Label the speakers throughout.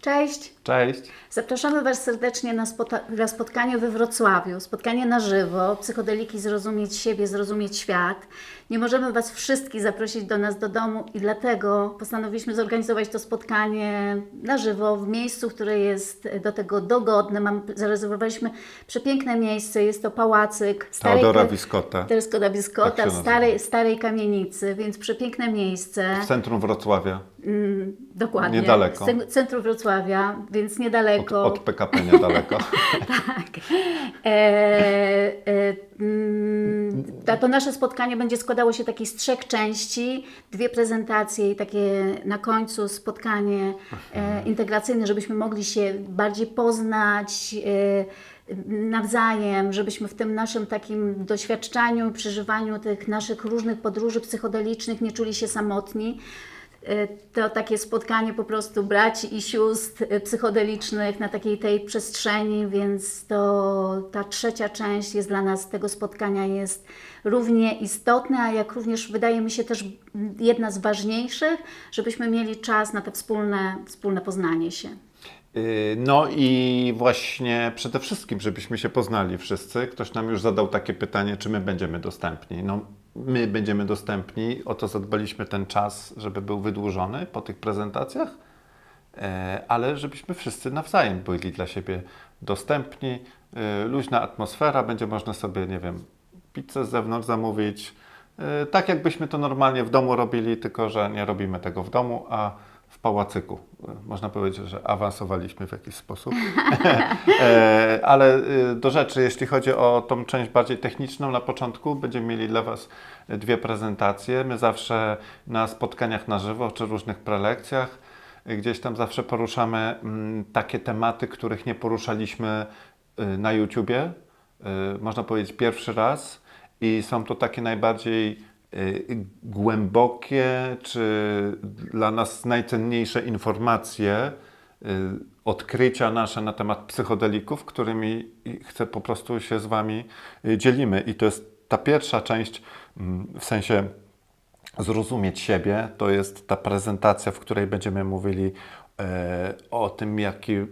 Speaker 1: Cześć!
Speaker 2: Cześć.
Speaker 1: Zapraszamy Was serdecznie na, na spotkanie we Wrocławiu, spotkanie na żywo, psychodeliki zrozumieć siebie, zrozumieć świat. Nie możemy Was wszystkich zaprosić do nas do domu i dlatego postanowiliśmy zorganizować to spotkanie na żywo, w miejscu, które jest do tego dogodne. Mam, zarezerwowaliśmy przepiękne miejsce, jest to pałacyk starej,
Speaker 2: Teodora Wiskota
Speaker 1: jest Skoda
Speaker 2: Tak
Speaker 1: starej, starej kamienicy, więc przepiękne miejsce.
Speaker 2: w centrum Wrocławia.
Speaker 1: Dokładnie.
Speaker 2: Niedaleko.
Speaker 1: Centrum Wrocławia, więc
Speaker 2: Od,
Speaker 1: niedaleko.
Speaker 2: od PKP niedaleko.
Speaker 1: Tak. E, e, mm, to nasze spotkanie będzie składało się takiej z trzech części. Dwie prezentacje i takie na końcu spotkanie e, integracyjne, żebyśmy mogli się bardziej poznać e, nawzajem, żebyśmy w tym naszym takim doświadczaniu, przeżywaniu tych naszych różnych podróży psychodelicznych nie czuli się samotni. E, To takie spotkanie po prostu braci i sióstr e, psychodelicznych na takiej tej przestrzeni, więc to ta trzecia część jest dla nas tego spotkania jest równie istotna, a jak również wydaje mi się też jedna z ważniejszych, żebyśmy mieli czas na te wspólne, wspólne poznanie się.
Speaker 2: Y, No i właśnie przede wszystkim, żebyśmy się poznali wszyscy. Ktoś nam już zadał takie pytanie, czy my będziemy dostępni. No, my będziemy dostępni, o to zadbaliśmy ten czas, żeby był wydłużony po tych prezentacjach, e, ale żebyśmy wszyscy nawzajem byli dla siebie dostępni. E, Luźna atmosfera, będzie można sobie, nie wiem, pizzę z zewnątrz zamówić. E, Tak jakbyśmy to normalnie w domu robili, tylko że nie robimy tego w domu, a w pałacyku. Można powiedzieć, że awansowaliśmy w jakiś sposób. E, Ale y, do rzeczy, jeśli chodzi o tą część bardziej techniczną, na początku będziemy mieli dla Was dwie prezentacje. My zawsze na spotkaniach na żywo czy różnych prelekcjach y, gdzieś tam zawsze poruszamy mm, takie tematy, których nie poruszaliśmy y, na YouTubie. Można powiedzieć pierwszy raz i są to takie najbardziej głębokie, czy dla nas najcenniejsze informacje, y, odkrycia nasze na temat psychodelików, którymi chcę po prostu się z Wami y, dzielimy. I to jest ta pierwsza część, mm, w sensie zrozumieć siebie, to jest ta prezentacja, w której będziemy mówili e, o tym, jakie y,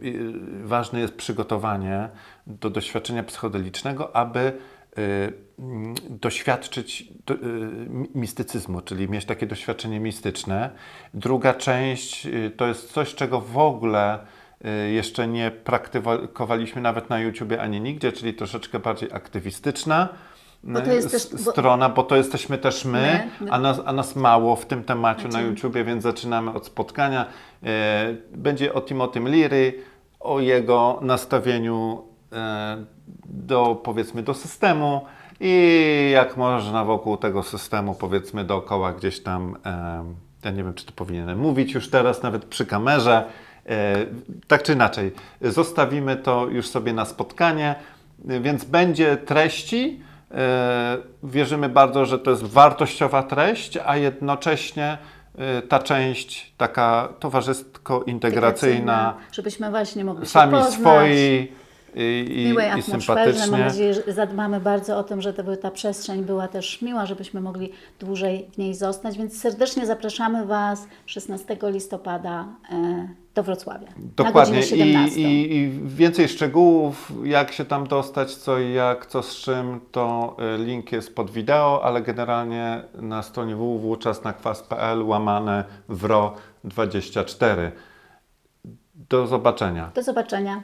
Speaker 2: ważne jest przygotowanie do doświadczenia psychodelicznego, aby y, doświadczyć do, y, mi- mistycyzmu, czyli mieć takie doświadczenie mistyczne. Druga część y, to jest coś, czego w ogóle y, jeszcze nie praktykowaliśmy nawet na YouTubie ani nigdzie, czyli troszeczkę bardziej aktywistyczna.
Speaker 1: Bo
Speaker 2: y,
Speaker 1: też- bo-
Speaker 2: strona, bo to jesteśmy też my,
Speaker 1: My, my.
Speaker 2: A, nas, a nas mało w tym temacie na
Speaker 1: Znaczy-
Speaker 2: YouTubie, więc zaczynamy od spotkania. Będzie o Timothy Leary, o jego nastawieniu do, powiedzmy, do systemu i jak można wokół tego systemu, powiedzmy, dookoła gdzieś tam, ja nie wiem, czy to powinienem mówić już teraz, nawet przy kamerze, e, tak czy inaczej, zostawimy to już sobie na spotkanie, więc będzie treści, E, Wierzymy bardzo, że to jest wartościowa treść, a jednocześnie e, ta część taka towarzysko-integracyjna,
Speaker 1: Żebyśmy właśnie mogli
Speaker 2: sami
Speaker 1: poznać.
Speaker 2: swoi i,
Speaker 1: miłej
Speaker 2: i
Speaker 1: atmosferze. Mam
Speaker 2: sympatycznie.
Speaker 1: nadzieję, że zadbamy bardzo o to, żeby ta przestrzeń była też miła, żebyśmy mogli dłużej w niej zostać. Więc serdecznie zapraszamy Was 16 listopada e, do Wrocławia.
Speaker 2: Dokładnie I,
Speaker 1: 17.
Speaker 2: i, i więcej szczegółów, jak się tam dostać, co i jak, co z czym, to e, link jest pod wideo, ale generalnie na stronie www.czasnakwas.pl łamane wro 24. Do zobaczenia.
Speaker 1: Do zobaczenia.